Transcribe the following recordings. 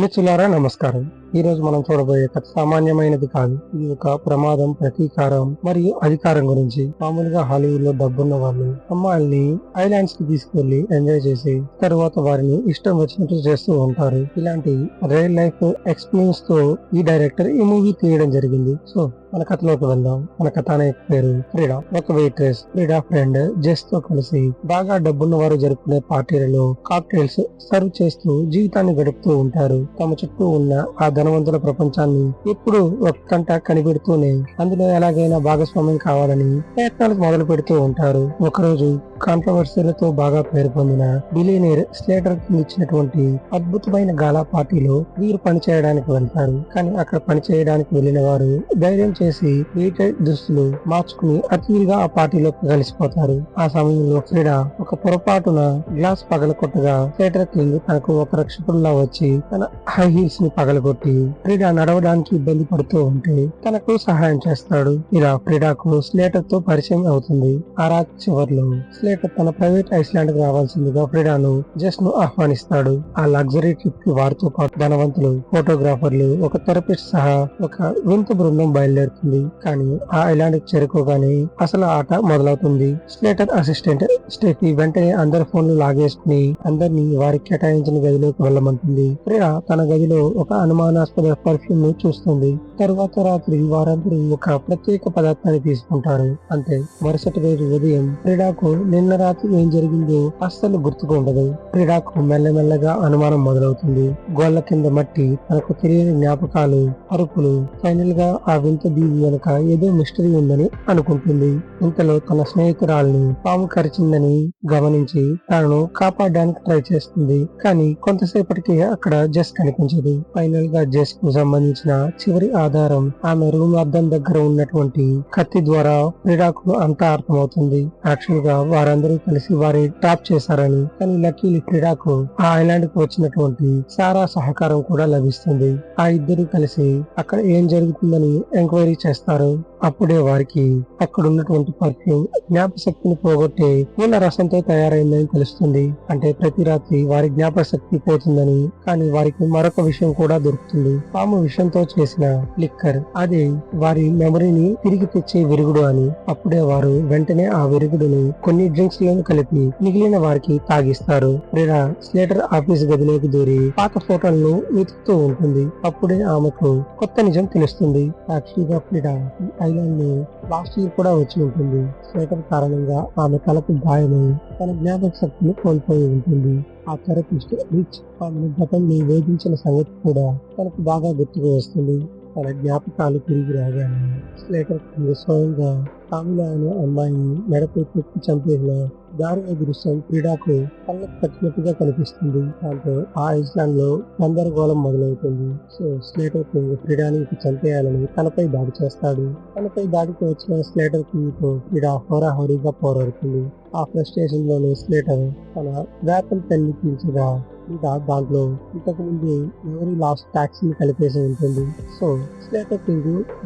మిత్రులారా నమస్కారం. ఈ రోజు మనం చూడబోయే కథ సామాన్యమైనది కాదు. ఇది ఒక ప్రమాదం ప్రతీకారం మరియు అధికారం గురించి. మామూలుగా హాలీవుడ్లో డబ్బున్న వాళ్ళు అమ్మాయిల్ని ఐలాండ్స్కి తీసుకెళ్ళి ఎంజాయ్ చేసి తర్వాత వారిని ఇష్టం వచ్చినట్టు చేస్తూ ఉంటారు. ఇలాంటి రియల్ లైఫ్ ఎక్స్పీరియన్స్తో ఈ డైరెక్టర్ ఈ మూవీ తీయడం జరిగింది. సో మన కథలోకి వెళ్దాం. మన కథానాయక పేరు ఫ్రీడా ఒక వెయిట్రెస్ ఫ్రీడా ఫ్రెండ్ జెస్తో కలిసి బాగా డబ్బున్న వారు జరుపుకునే పార్టీలలో కాక్టైల్స్ సర్వ్ చేస్తూ జీవితాన్ని గడుపుతూ ఉంటారు. తమ చుట్టూ ఉన్న ఆ ధనవంతుల ప్రపంచాన్ని ఎప్పుడు ఒక కంట కనిపెడుతూనే అందులో ఎలాగైనా భాగస్వామ్యం కావాలని ప్రయత్నాలు మొదలు పెడుతూ ఉంటారు. ఒకరోజు కాంట్రవర్సీలతో బాగా పేరు పొందిన బిలీనియర్ స్లేటర్కి ఇచ్చినటువంటి అద్భుతమైన గాలా పార్టీలో వీరు పనిచేయడానికి వెళ్తారు. కానీ అక్కడ పనిచేయడానికి వెళ్ళిన వారు ధైర్యం చేసి వీటెడ్ దుస్తులు మార్చుకుని అతిగా ఆ పార్టీలోకి కలిసిపోతారు. ఆ సమయంలో ఫ్రీడా ఒక పొరపాటున గ్లాస్ పగలకొట్టగా స్లేటర్ కింగ్ తనకు ఒక రక్షకుల్లా వచ్చి తన హై హీల్స్ని పగలగొట్టి ఫ్రీడా నడవడానికి ఇబ్బంది పడుతూ ఉంటే తనకు సహాయం చేస్తాడు. ఇలా ఫ్రీడాకు స్లేటర్తో పరిచయం అవుతుంది. ఆ రాత్రి చివర్లో స్లేటర్ తన ప్రైవేట్ ఐస్లాండ్కి రావాల్సిందిగా ఫ్రీడాను జస్ట్ను ఆహ్వానిస్తాడు. ఆ లగ్జరీ ట్రిప్కి వారితో పాటు ధనవంతులు ఫోటోగ్రాఫర్లు ఒక థెరపిస్ట్ సహా ఒక వింత బృందం బయలుదేరుతుంది కానీ ఆ ఐలాండ్ చేరుకోగానే అసలు ఆట మొదలవుతుంది. స్లేటర్ అసిస్టెంట్ స్టెఫీ వెంటనే అందరి ఫోన్లు లాగేసుకుని అందరినీ వారికి కేటాయించిన గదిలోకి వెళ్ళమంటుంది. ప్రియా తన గదిలో ఒక అనుమానాస్పద పర్ఫ్యూమ్ను చూస్తుంది. తరువాత రాత్రి వారందరూ ఒక ప్రత్యేక పదార్థాన్ని తీసుకుంటారు. అంతే. మరుసటి రోజు ఉదయం క్రీడాకు నిన్న రాత్రి ఏం జరిగిందో అస్సలు గుర్తుకు ఉండదు. క్రీడాకు మెల్లమెల్లగా అనుమానం మొదలవుతుంది. గోళ్ళ కింద మట్టి తనకు తెలియని జ్ఞాపకాలు అరుపులు ఫైనల్గా ఆ వింత దీవి వెనుక ఏదో మిస్టరీ ఉందని అనుకుంటుంది. ఇంతలో తన స్నేహితురాల్ని పాము కరిచిందని గమనించి తనను కాపాడడానికి ట్రై చేస్తుంది. కానీ కొంతసేపటికి అక్కడ జస్ కనిపించదు. ఫైనల్గా జస్కు సంబంధించిన చివరి ఆధారం ఆమె రూమ్ అద్దం దగ్గర ఉన్నటువంటి కత్తి ద్వారా క్రీడాకు అంతా అర్థమవుతుంది. యాక్చువల్గా వారందరూ కలిసి వారి టాప్ చేశారని కానీ లక్కీలి క్రీడాకు ఆ ఐలాండ్కు వచ్చినటువంటి సారా సహకారం కూడా లభిస్తుంది. ఆ ఇద్దరు కలిసి అక్కడ ఏం జరుగుతుందని ఎంక్వైరీ చేస్తారు. అప్పుడే వారికి అక్కడ ఉన్నటువంటి పర్ఫ్యూమ్ జ్ఞాపశక్తిని పోగొట్టే పూల రసంతో తయారైందని తెలుస్తుంది. అంటే ప్రతి రాత్రి వారి జ్ఞాపశక్తి పోతుందని కానీ వారికి మరొక విషయం కూడా దొరుకుతుంది. పాము విషయంతో చేసిన లిక్కర్ అది వారి మెమరీని తిరిగి తెచ్చే విరుగుడు అని. అప్పుడే వారు వెంటనే ఆ విరుగుడును కొన్ని డ్రింక్స్లో కలిపి మిగిలిన వారికి తాగిస్తారు. లేదా స్లేటర్ ఆఫీస్ గదిలోకి దూరి పాత ఫోటోలను వెతుకుతూ ఉంటుంది. అప్పుడే ఆమెకు కొత్త నిజం తెలుస్తుంది. యాక్చువల్గా ఫ్రీడా ఐలాండ్ని లాస్ట్ ఇయర్ కూడా వచ్చి ఉంటుంది. స్వేటర్ కారణంగా ఆమె తలకు గాయమై తన జ్ఞాపక శక్తిని కోల్పోయి ఉంటుంది. ఆ థెరపిస్ట్ రిచ్ ఆమెను గతంలో వేధించిన సంగతి కూడా తనకు బాగా గుర్తుకు వస్తుంది. తన జ్ఞాపకాలు తిరిగి రాగానే స్లేటర్ స్వయంగా కామిల అనే అమ్మాయిని మెడపై తొక్కి చంపేసిన దారుణ దృశ్యం క్రీడాకు కళ్ళకు కట్టినట్టుగా కనిపిస్తుంది. దాంతో ఆ ఐస్లాండ్లో గందరగోళం మొదలవుతుంది. సో స్లేటర్ కింగ్ క్రీడాని చంపేయాలని తనపై దాడి చేస్తాడు. తనపై దాడికి వచ్చిన స్లేటర్ కింగ్తో క్రీడా హోరాహోరీగా పోరాడుతుంది. ఆ ఫ్రస్ట్రేషన్లోనే స్లేటర్ తన వేపన్ పెన్ పీల్చగా ఇంకా దాంట్లో ఇంతకు ముందు మెమరీ లాస్ట్ ట్యాక్స్ని కలిపేసి ఉంటుంది. సో స్లేటర్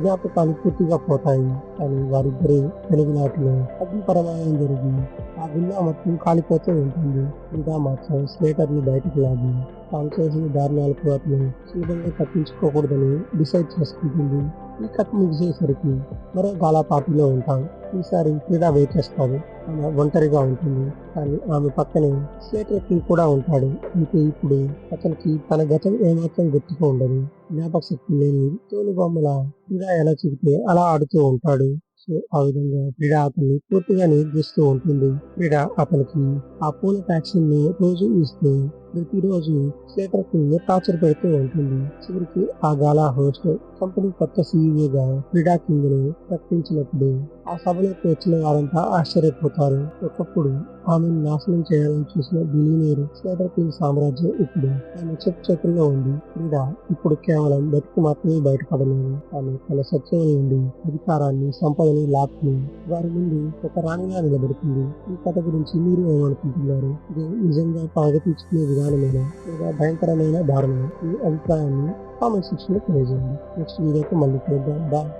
జ్ఞాపకాలు పూర్తిగా పోతాయి. కానీ వారిద్దరి తెలుగు నాటిలో అగ్నిపరమాయం జరిగి ఆ విన్నా మొత్తం కాలిపోతూ ఉంటుంది. ఇంకా మాత్రం స్లేటర్ బయటకు లాగి తాను దారి దారుణాలకు అతను సులభంగా తప్పించుకోకూడదని డిసైడ్ చేసుకుంటుంది. ఈ కథ ముగిసేసరికి మరో గాలా పార్టీలో ఉంటాం. ఈసారి క్రీడా వెయిట్ చేస్తారు ఆమె ఒంటరిగా ఉంటుంది. కానీ ఆమె పక్కనే స్లేటర్ కూడా ఉంటాడు. అయితే ఇప్పుడు అతనికి తన గతం ఏమాత్రం గుర్తుకు ఉండదు. జ్ఞాపక శక్తి లేని తోలు బొమ్మల క్రీడా ఎలా చెబితే అలా ఆడుతూ ఉంటాడు. సో ఆ విధంగా క్రీడా అతన్ని పూర్తిగా నియంత్రిస్తూ ఉంటుంది. క్రీడా అతనికి ఆ పూల వ్యాక్సిన్ని రోజు ఇస్తూ ప్రతిరోజు స్లేటర్కి టార్చర్ పెడుతూ ఉంటుంది? చివరికి ఆ గాలా హోస్ట్ కంపెనీ కొత్త సీఈఓగా క్రీడా కింగ్ను ప్రకటించినప్పుడు ఆ సభలోకి వచ్చిన వారంతా ఆశ్చర్యపోతారు. ఒకప్పుడు ఆమెను నాశనం చేయాలని చూసిన బిలియనీర్ స్లేటర్ కింగ్ సామ్రాజ్యం ఇప్పుడు ఆమె చెప్పు చేతుల్లో ఉంది. క్రీడా ఇప్పుడు కేవలం బతుకు మాత్రమే బయటపడలేదు. ఆమె తన సత్యం నుండి అధికారాన్ని సంపదని లాక్ని వారి ముందు ఒక రాణిగా నిలబడుతుంది. ఈ కథ గురించి మీరు ఏమనుకుంటున్నారు? ఇది నిజంగా పగ తీర్చుకునే విధానమైన లేదా భయంకరమైన దారుణం ఈ అభిప్రాయాన్ని కామెంట్ సెక్షన్ లో తెలియజేయండి నెక్స్ట్ వీడియోకి మళ్ళీ చూద్దాం బాయ్